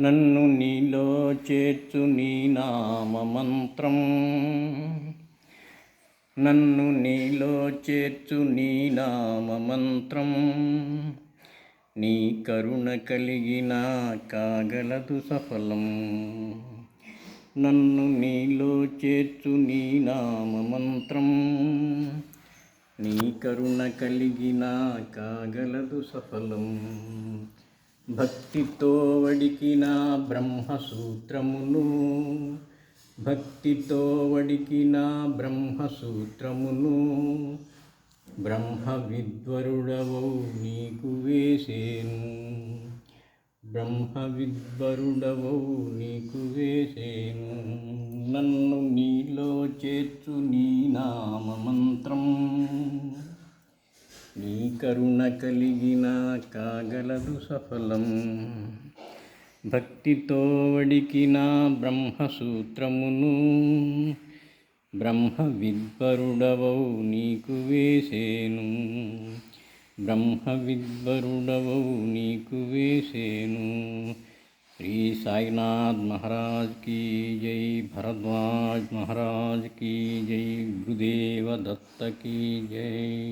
నన్ను నీలో చేర్చు నీ నామ మంత్రం నన్ను నీలో చేర్చు నీ నామ మంత్రం నీ కరుణ కలిగిన కాగలదు సఫలం. నన్ను నీలో చేర్చు నీ నామ మంత్రం నీ కరుణ కలిగిన కాగలదు సఫలం. భక్తితో వడికిన బ్రహ్మసూత్రమును భక్తితో వడికిన బ్రహ్మసూత్రమును బ్రహ్మ విద్వరుడవౌ నీకు వేసేను. బ్రహ్మ విద్వరుడవౌ నీకు వేసేను. నన్ను నీలో చేర్చు నీ నామ మంత్రం నీ కరుణ కలిగిన కాగలదు సఫలం. భక్తితో వడికిన బ్రహ్మసూత్రమును బ్రహ్మ విద్వరుడవౌ నీకు వేసేను. బ్రహ్మ విద్వరుడవౌ నీకు వేసేను. శ్రీ సాయినాథ్ మహారాజ్ కీ జై భరద్వాజ్ మహారాజ్ కీ జై గురుదేవ దత్త కీ జై.